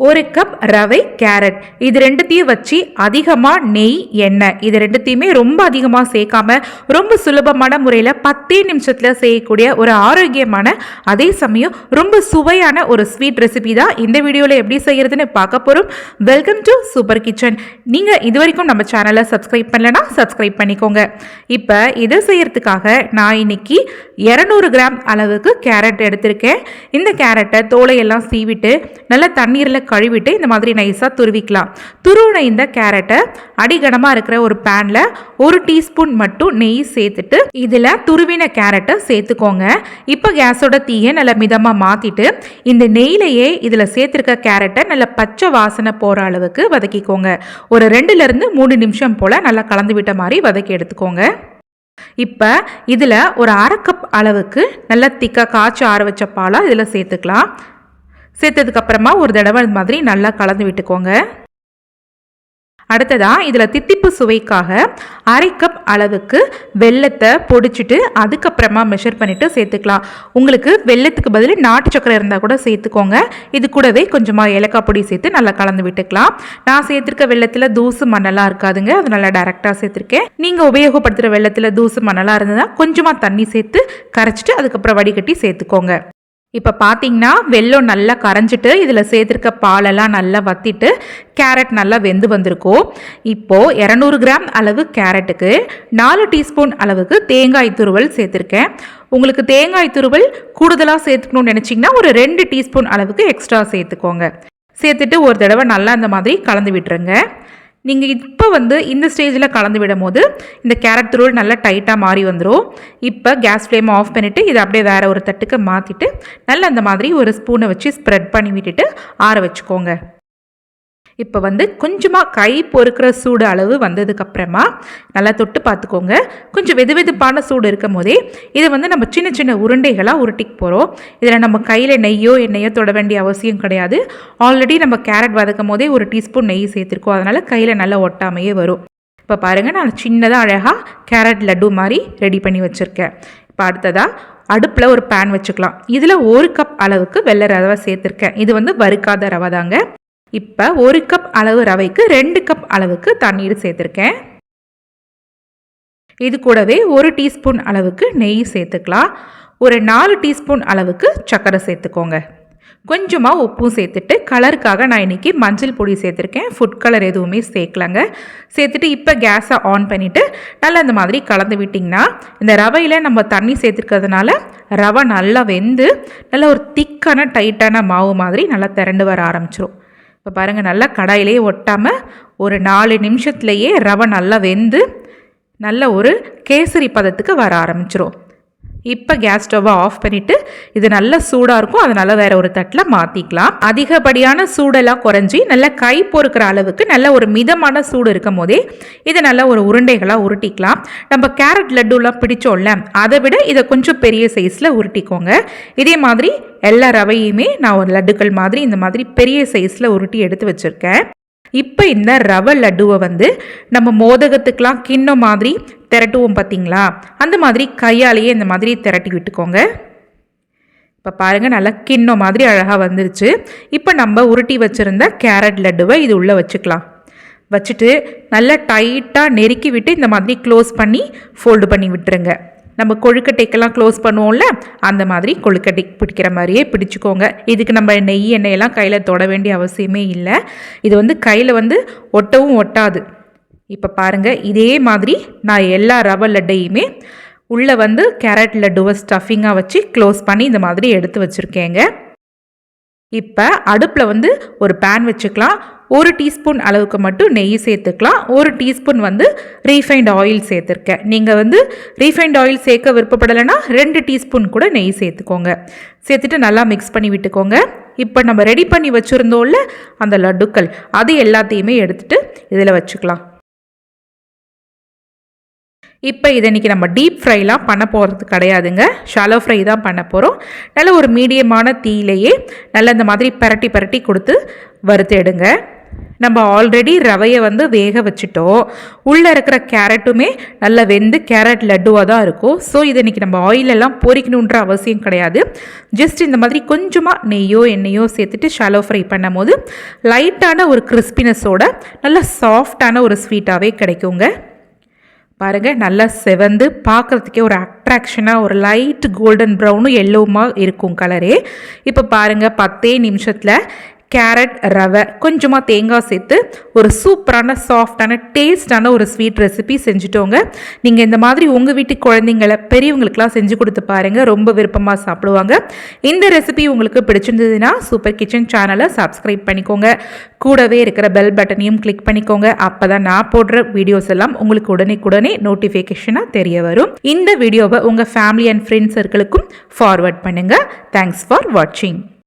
ஒரு கப் ரவை கேரட் இது ரெண்டுத்தையும் வச்சு அதிகமாக நெய் எண்ணெய். இது ரெண்டுத்தையுமே ரொம்ப அதிகமாக சேர்க்காம ரொம்ப சுலபமான முறையில் பத்தே நிமிஷத்தில் செய்யக்கூடிய ஒரு ஆரோக்கியமான அதே சமயம் ரொம்ப சுவையான ஒரு ஸ்வீட் ரெசிபி தான் இந்த வீடியோவில் எப்படி செய்கிறதுன்னு பார்க்க போகிறோம் வெல்கம் டு சூப்பர் கிச்சன் நீங்கள் இது வரைக்கும் நம்ம சேனலை சப்ஸ்கிரைப் பண்ணலன்னா சப்ஸ்கிரைப் பண்ணிக்கோங்க. இப்போ இதை செய்கிறதுக்காக நான் இன்னைக்கு இரநூறு கிராம் அளவுக்கு கேரட் எடுத்திருக்கேன். இந்த கேரட்டை தோலையெல்லாம் சீவிட்டு நல்லா தண்ணீரில் கழுவிட்டு இந்த மாதிரி நைஸாக துருவிக்கலாம். துருவின இந்த கேரட்டை அடிகனமாக இருக்கிற ஒரு பேனில் ஒரு டீஸ்பூன் மட்டும் நெய் சேர்த்துட்டு இதில் துருவின கேரட்டை சேர்த்துக்கோங்க. இப்போ கேஸோட தீயை நல்லா மிதமாக மாற்றிட்டு இந்த நெய்லையே இதில் சேர்த்துருக்க கேரட்டை நல்லா பச்சை வாசனை போகிற அளவுக்கு வதக்கிக்கோங்க. ஒரு ரெண்டுலேருந்து மூணு நிமிஷம் போல் நல்லா கலந்து விட்ட மாதிரி வதக்கி எடுத்துக்கோங்க. இப்போ இதில் ஒரு அரை கப் அளவுக்கு நல்லா திக்காக காய்ச்சி ஆற வச்ச பாலாக இதில் சேர்த்துக்கலாம். சேர்த்ததுக்கப்புறமா ஒரு தடவை அது மாதிரி நல்லா கலந்து விட்டுக்கோங்க. அடுத்ததாக இதில் தித்திப்பு சுவைக்காக அரை கப் அளவுக்கு வெள்ளத்தை பொடிச்சிட்டு அதுக்கப்புறமா மெஷர் பண்ணிவிட்டு சேர்த்துக்கலாம். உங்களுக்கு வெள்ளத்துக்கு பதில் நாட்டு சக்கரை இருந்தால் கூட சேர்த்துக்கோங்க. இது கூடவே கொஞ்சமாக ஏலக்காய் பொடி சேர்த்து நல்லா கலந்து விட்டுக்கலாம். நான் சேர்த்துருக்க வெள்ளத்தில் தூசு மண்ணெல்லாம் இருக்காதுங்க. அது நல்லா டேரெக்டாக சேர்த்துருக்கேன். நீங்கள் உபயோகப்படுத்துகிற வெள்ளத்தில் தூசு மண்ணெல்லாம் இருந்ததுன்னா கொஞ்சமாக தண்ணி சேர்த்து கரைச்சிட்டு அதுக்கப்புறம் வடிகட்டி சேர்த்துக்கோங்க. இப்போ பார்த்தீங்கன்னா வெள்ளம் நல்லா கரைஞ்சிட்டு இதில் சேர்த்துருக்க பாலெல்லாம் நல்லா வத்திட்டு கேரட் நல்லா வெந்து வந்திருக்கும் இப்போது இரநூறு கிராம் அளவு கேரட்டுக்கு நாலு டீஸ்பூன் அளவுக்கு தேங்காய் துருவல் சேர்த்துருக்கேன். உங்களுக்கு தேங்காய் துருவல் கூடுதலாக சேர்த்துக்கணும்னு நினச்சிங்கன்னா ஒரு ரெண்டு டீஸ்பூன் அளவுக்கு எக்ஸ்ட்ரா சேர்த்துக்கோங்க. சேர்த்துட்டு ஒரு தடவை நல்லா அந்த மாதிரி கலந்து விட்டுருங்க. நீங்கள் இப்போ வந்து இந்த ஸ்டேஜில் கலந்து விடும் போது இந்த கேரட் துருவல் நல்லா டைட்டாக மாறி வந்துடும் இப்போ கேஸ் ஃப்ளேமை ஆஃப் பண்ணிவிட்டு இதை அப்படியே வேறு ஒரு தட்டுக்கு மாற்றிட்டு நல்லா அந்த மாதிரி ஒரு ஸ்பூனை வச்சு ஸ்ப்ரெட் பண்ணி விட்டுட்டு ஆற வச்சுக்கோங்க. இப்போ வந்து கொஞ்சமாக கை பொறுக்கிற சூடு அளவு வந்ததுக்கப்புறமா நல்லா தொட்டு பார்த்துக்கோங்க. கொஞ்சம் வெது வெதுப்பான சூடு இருக்கும் போதே இதை வந்து நம்ம சின்ன சின்ன உருண்டைகளாக உருட்டிக்கு போகிறோம் இதில் நம்ம கையில் நெய்யோ எண்ணெயோ தொட வேண்டிய அவசியம் கிடையாது. ஆல்ரெடி நம்ம கேரட் வதக்கும் போதே ஒரு டீஸ்பூன் நெய் சேர்த்துருக்கோம். அதனால் கையில் நல்லா ஒட்டாமையே வரும். இப்போ பாருங்கள் நான் சின்னதாக அழகாக கேரட் லட்டு மாதிரி ரெடி பண்ணி வச்சுருக்கேன். இப்போ அடுத்ததாக அடுப்பில் ஒரு பேன் வச்சுக்கலாம். இதில் ஒரு கப் அளவுக்கு வெள்ளை ரவை சேர்த்துருக்கேன். இது வந்து வறுக்காத ரவை தாங்க. இப்போ ஒரு கப் அளவு ரவைக்கு ரெண்டு கப் அளவுக்கு தண்ணீர் சேர்த்துருக்கேன். இது கூடவே ஒரு டீஸ்பூன் அளவுக்கு நெய் சேர்த்துக்கலாம். ஒரு நாலு டீஸ்பூன் அளவுக்கு சர்க்கரை சேர்த்துக்கோங்க. கொஞ்சமாக உப்பும் சேர்த்துட்டு கலருக்காக நான் இன்றைக்கி மஞ்சள் பொடி சேர்த்துருக்கேன். ஃபுட் கலர் எதுவுமே சேர்க்கலங்க. சேர்த்துட்டு இப்போ கேஸை ஆன் பண்ணிவிட்டு நல்லா இந்த மாதிரி கலந்து விட்டிங்கன்னா இந்த ரவையில் நம்ம தண்ணி சேர்த்துருக்கிறதுனால ரவை நல்லா வெந்து நல்லா ஒரு திக்கான டைட்டான மாவு மாதிரி நல்லா திரண்டு வர ஆரம்பிச்சிரும். இப்போ பாருங்கள் நல்லா கடாயிலேயே ஒட்டாமல் ஒரு நாலு நிமிஷத்துலேயே ரவை நல்லா வெந்து நல்ல ஒரு கேசரி பதத்துக்கு வர ஆரம்பிச்சிரும். இப்போ கேஸ் ஸ்டவ்வை ஆஃப் பண்ணிவிட்டு இது நல்ல சூடாக இருக்கும். அதனால் வேறு ஒரு தட்டில் மாற்றிக்கலாம் அதிகப்படியான சூடெல்லாம் குறைஞ்சி நல்லா கை பொறுக்கிற அளவுக்கு நல்ல ஒரு மிதமான சூடு இருக்கும் போதே இதை நல்லா ஒரு உருண்டைகளாக உருட்டிக்கலாம். நம்ம கேரட் லட்டுலாம் பிடிச்சோம்ல அதை விட இதை கொஞ்சம் பெரிய சைஸில் உருட்டிக்கோங்க. இதே மாதிரி எல்லா ரவையுமே நான் ஒரு லட்டுக்கள் மாதிரி இந்த மாதிரி பெரிய சைஸில் உருட்டி எடுத்து வச்சுருக்கேன். இப்போ இந்த ரவை லட்டுவை வந்து நம்ம மோதகத்துக்கெலாம் கிண்ணம் மாதிரி திரட்டுவோம் பார்த்தீங்களா அந்த மாதிரி கையாலேயே இந்த மாதிரி திரட்டி விட்டுக்கோங்க. இப்போ பாருங்கள் நல்லா கிண்ணம் மாதிரி அழகாக வந்துருச்சு. இப்போ நம்ம உருட்டி வச்சுருந்த கேரட் லட்டுவை இது உள்ளே வச்சுக்கலாம். வச்சுட்டு நல்லா டைட்டாக நெருக்கி விட்டு இந்த மாதிரி க்ளோஸ் பண்ணி ஃபோல்டு பண்ணி விட்டுருங்க. நம்ம கொழுக்கட்டைக்கெல்லாம் க்ளோஸ் பண்ணுவோம்ல அந்த மாதிரி கொழுக்கட்டை பிடிக்கிற மாதிரியே பிடிச்சிக்கோங்க. இதுக்கு நம்ம நெய் எண்ணெயெல்லாம் கையில் தொட வேண்டிய அவசியமே இல்லை. இது வந்து கையில் வந்து ஒட்டவும் ஒட்டாது. இப்போ பாருங்கள் இதே மாதிரி நான் எல்லா ரவை லட்டையுமே உள்ளே வந்து கேரட் லட்டுவை ஸ்டஃபிங்காக வச்சு க்ளோஸ் பண்ணி இந்த மாதிரி எடுத்து வச்சுருக்கேங்க. இப்போ அடுப்பில் வந்து ஒரு பேன் வச்சுக்கலாம். ஒரு டீஸ்பூன் அளவுக்கு மட்டும் நெய் சேர்த்துக்கலாம். ஒரு டீஸ்பூன் வந்து ரீஃபைண்ட் ஆயில் சேர்த்துருக்கேன். நீங்கள் வந்து ரீஃபைண்ட் ஆயில் சேர்க்க விருப்பப்படலைன்னா ரெண்டு டீஸ்பூன் கூட நெய் சேர்த்துக்கோங்க. சேர்த்துட்டு நல்லா மிக்ஸ் பண்ணி விட்டுக்கோங்க. இப்போ நம்ம ரெடி பண்ணி வச்சுருந்தோம்ல அந்த லட்டுக்கள் அது எல்லாத்தையுமே எடுத்துகிட்டு இதில் வச்சுக்கலாம். இப்போ இதை இன்றைக்கி நம்ம டீப் ஃப்ரைலாம் பண்ண போகிறது கிடையாதுங்க. ஷாலோ ஃப்ரை தான் பண்ண போகிறோம் நல்ல ஒரு மீடியமான தீயிலேயே நல்ல இந்த மாதிரி பரட்டி பரட்டி கொடுத்து வறுத்து எடுங்க. நம்ம ஆல்ரெடி ரவையை வந்து வேக வச்சுட்டோம். உள்ளே இருக்கிற கேரட்டுமே நல்லா வெந்து கேரட் லட்டுவாக தான் இருக்கும். ஸோ இதை இன்றைக்கி நம்ம ஆயிலெல்லாம் பொறிக்கணுன்ற அவசியம் கிடையாது. ஜஸ்ட் இந்த மாதிரி கொஞ்சமாக நெய்யோ எண்ணெயோ சேர்த்துட்டு ஷாலோ ஃப்ரை பண்ணும் போது லைட்டான ஒரு கிறிஸ்பினஸோட நல்லா சாஃப்டான ஒரு ஸ்வீட்டாகவே கிடைக்குங்க. பாருங்கள் நல்லா செவந்து பார்க்குறதுக்கே ஒரு அட்ராக்ஷனாக ஒரு லைட் கோல்டன் ப்ரௌனும் எல்லோவுமாக இருக்கும் கலரே இப்போ பாருங்கள் பத்தே நிமிஷத்தில் கேரட் ரவை கொஞ்சமாக தேங்காய் சேர்த்து ஒரு சூப்பரான சாஃப்டான டேஸ்டான ஒரு ஸ்வீட் ரெசிபி செஞ்சுட்டோங்க. நீங்கள் இந்த மாதிரி உங்கள் வீட்டு குழந்தைங்களை பெரியவங்களுக்குலாம் செஞ்சு கொடுத்து பாருங்கள் ரொம்ப விருப்பமாக சாப்பிடுவாங்க. இந்த ரெசிபி உங்களுக்கு பிடிச்சிருந்ததுன்னா சூப்பர் கிச்சன் சேனலை சப்ஸ்கிரைப் பண்ணிக்கோங்க. கூடவே இருக்கிற பெல் பட்டனையும் கிளிக் பண்ணிக்கோங்க. அப்போ தான் நான் போடுற வீடியோஸ் எல்லாம் உங்களுக்கு உடனே உடனே நோட்டிஃபிகேஷனாக தெரிய வரும். இந்த வீடியோவை உங்கள் ஃபேமிலி அண்ட் ஃப்ரெண்ட்ஸ் சர்க்கிளுக்கும் ஃபார்வர்ட் பண்ணுங்கள் தேங்க்ஸ் ஃபார் வாட்சிங்